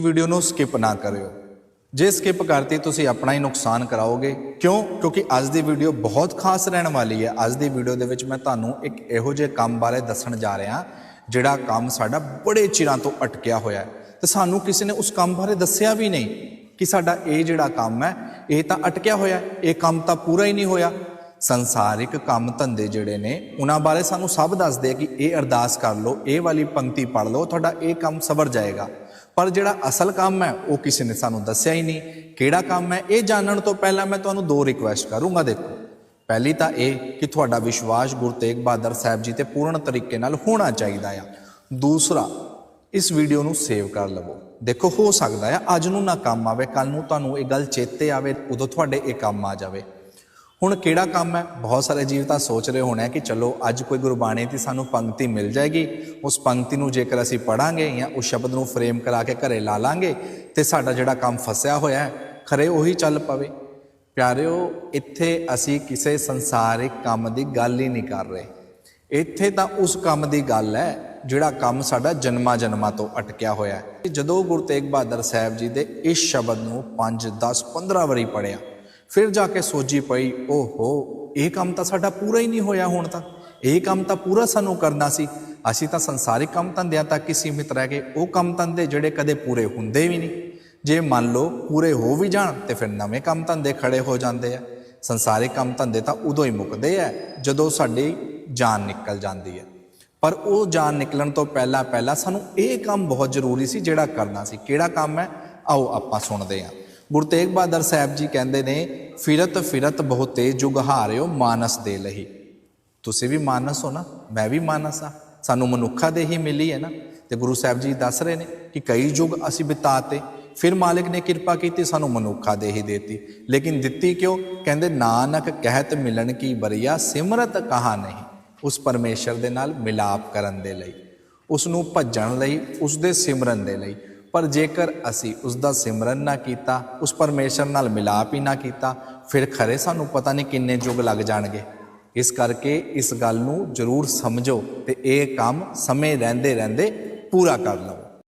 Video ਨੂੰ skip ਨਾ ਕਰਿਓ। ਜੇ ਸਕਿਪ ਕਰਤੀ, ਤੁਸੀਂ ਆਪਣਾ ਹੀ ਨੁਕਸਾਨ ਕਰਾਓਗੇ। ਕਿਉਂ? ਕਿਉਂਕਿ ਅੱਜ ਦੀ ਵੀਡੀਓ ਬਹੁਤ ਖਾਸ ਰਹਿਣ ਵਾਲੀ ਹੈ। ਅੱਜ ਦੀ ਵੀਡੀਓ ਦੇ ਵਿੱਚ ਮੈਂ ਤੁਹਾਨੂੰ ਇੱਕ ਇਹੋ ਜਿਹੇ ਕੰਮ ਬਾਰੇ ਦੱਸਣ ਜਾ ਰਿਹਾ, ਜਿਹੜਾ ਕੰਮ ਸਾਡਾ ਬੜੇ ਚਿਰਾਂ ਤੋਂ ਅਟਕਿਆ ਹੋਇਆ ਹੈ। ਤੇ ਸਾਨੂੰ ਕਿਸੇ ਨੇ ਉਸ ਕੰਮ ਬਾਰੇ ਦੱਸਿਆ ਵੀ ਨਹੀਂ ਕਿ ਸਾਡਾ ਇਹ ਜਿਹੜਾ ਕੰਮ ਹੈ, ਇਹ ਤਾਂ ਅਟਕਿਆ ਹੋਇਆ ਇਹ ਕੰਮ ਤਾਂ ਪੂਰਾ ਹੀ ਨਹੀਂ ਹੋਇਆ। ਸੰਸਾਰਿਕ ਕੰਮ ਧੰਦੇ ਜਿਹੜੇ ਨੇ, ਉਹਨਾਂ ਬਾਰੇ ਸਾਨੂੰ ਸਭ ਦੱਸਦੇ ਆ ਕਿ ਇਹ ਅਰਦਾਸ ਕਰ ਲਓ, ਇਹ ਵਾਲੀ ਪੰਕਤੀ ਪੜ ਲਓ, ਤੁਹਾਡਾ ਇਹ ਕੰਮ ਸਵਰ ਜਾਏਗਾ। ਪਰ ਜਿਹੜਾ ਅਸਲ ਕੰਮ ਹੈ, ਉਹ ਕਿਸੇ ਨੇ ਸਾਨੂੰ ਦੱਸਿਆ ਹੀ ਨਹੀਂ। ਕਿਹੜਾ ਕੰਮ ਹੈ, ਇਹ ਜਾਣਨ ਤੋਂ ਪਹਿਲਾਂ ਮੈਂ ਤੁਹਾਨੂੰ ਦੋ ਰਿਕੁਐਸਟ ਕਰੂੰਗਾ, ਦੇਖੋ। ਪਹਿਲੀ ਤਾਂ ਇਹ ਕਿ ਤੁਹਾਡਾ ਵਿਸ਼ਵਾਸ ਗੁਰੂ ਤੇਗ ਬਹਾਦਰ ਸਾਹਿਬ ਜੀ ਤੇ ਪੂਰਨ ਤਰੀਕੇ ਨਾਲ ਹੋਣਾ ਚਾਹੀਦਾ ਆ। ਦੂਸਰਾ, ਇਸ ਵੀਡੀਓ ਨੂੰ ਸੇਵ ਕਰ ਲਵੋ। ਦੇਖੋ, ਹੋ ਸਕਦਾ ਹੈ ਅੱਜ ਨੂੰ ਨਾ ਕੰਮ ਆਵੇ ਕੱਲ ਨੂੰ ਤੁਹਾਨੂੰ ਇਹ ਗੱਲ ਚੇਤੇ ਆਵੇ, ਉਦੋਂ ਤੁਹਾਡੇ ਇਹ ਕੰਮ ਆ ਜਾਵੇ। ਹੁਣ ਕਿਹੜਾ ਕੰਮ ਹੈ? ਬਹੁਤ ਸਾਰੇ ਜੀਵ ਤਾਂ ਸੋਚ ਰਹੇ ਹੋਣੇ ਕਿ ਚਲੋ, ਅੱਜ ਕੋਈ ਗੁਰਬਾਣੀ ਦੀ ਸਾਨੂੰ ਪੰਕਤੀ ਮਿਲ ਜਾਏਗੀ, ਉਸ ਪੰਕਤੀ ਨੂੰ ਜੇਕਰ ਅਸੀਂ ਪੜਾਂਗੇ ਜਾਂ ਉਸ ਸ਼ਬਦ ਨੂੰ ਫਰੇਮ ਕਰਾ ਕੇ ਘਰੇ ਲਾ ਲਾਂਗੇ ਤੇ ਸਾਡਾ ਜਿਹੜਾ ਕੰਮ ਫਸਿਆ ਹੋਇਆ ਹੈ, ਖਰੇ ਉਹੀ ਚੱਲ ਪਵੇ। ਪਿਆਰਿਓ, ਇੱਥੇ ਅਸੀਂ ਕਿਸੇ ਸੰਸਾਰਿਕ ਕੰਮ ਦੀ ਗੱਲ ਹੀ ਨਹੀਂ ਕਰ ਰਹੇ। ਇੱਥੇ ਤਾਂ ਉਸ ਕੰਮ ਦੀ ਗੱਲ ਹੈ, ਜਿਹੜਾ ਕੰਮ ਸਾਡਾ ਜਨਮਾਂ ਜਨਮਾਂ ਤੋਂ ਅਟਕਿਆ ਹੋਇਆ ਹੈ। ਜਦੋਂ ਗੁਰੂ ਤੇਗ ਬਹਾਦਰ ਸਾਹਿਬ ਜੀ ਦੇ ਇਸ ਸ਼ਬਦ ਨੂੰ 5 10 15 ਵਾਰੀ ਪੜਿਆ ਫਿਰ ਜਾ ਕੇ ਸੋਚੀ ਪਈ, ਓਹੋ, ਇਹ ਕੰਮ ਤਾਂ ਸਾਡਾ ਪੂਰਾ ਹੀ ਨਹੀਂ ਹੋਇਆ ਹੁਣ ਤਾਂ। ਇਹ ਕੰਮ ਤਾਂ ਪੂਰਾ ਸਾਨੂੰ ਕਰਨਾ ਸੀ। ਅਸੀਂ ਤਾਂ ਸੰਸਾਰਿਕ ਕੰਮ ਧੰਦਿਆਂ ਤੱਕ ਹੀ ਸੀਮਿਤ ਰਹਿ ਗਏ। ਉਹ ਕੰਮ ਧੰਦੇ ਜਿਹੜੇ ਕਦੇ ਪੂਰੇ ਹੁੰਦੇ ਵੀ ਨਹੀਂ। ਜੇ ਮੰਨ ਲਓ ਪੂਰੇ ਹੋ ਵੀ ਜਾਣ, ਤੇ ਫਿਰ ਨਵੇਂ ਕੰਮ ਧੰਦੇ ਖੜੇ ਹੋ ਜਾਂਦੇ ਆ। ਸੰਸਾਰਿਕ ਕੰਮ ਧੰਦੇ ਤਾਂ ਉਦੋਂ ਹੀ ਮੁੱਕਦੇ ਆ, ਜਦੋਂ ਸਾਡੀ ਜਾਨ ਨਿਕਲ ਜਾਂਦੀ ਹੈ ਪਰ ਉਹ ਜਾਨ ਨਿਕਲਣ ਤੋਂ ਪਹਿਲਾਂ ਪਹਿਲਾਂ ਸਾਨੂੰ ਇਹ ਕੰਮ ਬਹੁਤ ਜ਼ਰੂਰੀ ਸੀ ਜਿਹੜਾ ਕਰਨਾ ਸੀ। ਕਿਹੜਾ ਕੰਮ ਹੈ? ਆਓ ਆਪਾਂ ਸੁਣਦੇ ਹਾਂ। ਗੁਰੂ ਤੇਗ ਬਹਾਦਰ ਸਾਹਿਬ ਜੀ ਕਹਿੰਦੇ ਨੇ, ਫਿਰਤ ਫਿਰਤ ਬਹੁਤੇ ਤੇਜ ਹਾਰਿਓ ਮਾਨਸ ਦੇ ਲਈ ਤੁਸੀਂ ਵੀ ਮਾਨਸ ਹੋ ਨਾ? ਮੈਂ ਵੀ ਮਾਨਸ ਆ ਸਾਨੂੰ ਮਨੁੱਖਾ ਦੇ ਹੀ ਮਿਲੀ ਹੈ ਨਾ? ਤੇ ਗੁਰੂ ਸਾਹਿਬ ਜੀ ਦੱਸ ਰਹੇ ਨੇ ਕਿ ਕਈ ਯੁੱਗ ਅਸੀਂ ਬਿਤਾਤੇ, ਫਿਰ ਮਾਲਿਕ ਨੇ ਕਿਰਪਾ ਕੀਤੀ, ਸਾਨੂੰ ਮਨੁੱਖਾ ਦੇ ਹੀ ਦੇਤੀ। ਲੇਕਿਨ ਦਿੱਤੀ ਕਿਉਂ? ਕਹਿੰਦੇ, ਨਾਨਕ ਕਹਿਤ ਮਿਲਣ ਕੀ ਬਰੀਆ, ਸਿਮਰਤ ਕਹਾ ਨਹੀਂ? ਉਸ ਪਰਮੇਸ਼ਰ ਦੇ ਨਾਲ ਮਿਲਾਪ ਕਰਨ ਦੇ ਲਈ ਉਸ ਨੂੰ ਭੱਜਣ ਲਈ ਉਸ ਦੇ ਸਿਮਰਨ ਦੇ ਲਈ। ਪਰ ਜੇਕਰ ਅਸੀਂ ਉਸ ਦਾ ਸਿਮਰਨ ਨਾ ਕੀਤਾ, ਉਸ ਪਰਮੇਸ਼ਰ ਨਾਲ ਮਿਲਾਪ ਹੀ ਨਾ ਕੀਤਾ, ਫਿਰ ਖਰੇ ਸਾਨੂੰ ਪਤਾ ਨਹੀਂ ਕਿੰਨੇ ਯੁੱਗ ਲੱਗ ਜਾਣਗੇ। ਇਸ ਕਰਕੇ ਇਸ ਗੱਲ ਨੂੰ ਜ਼ਰੂਰ ਸਮਝੋ ਤੇ ਇਹ ਕੰਮ ਸਮੇਂ ਰਹਿੰਦੇ ਰਹਿੰਦੇ ਪੂਰਾ ਕਰ ਲਓ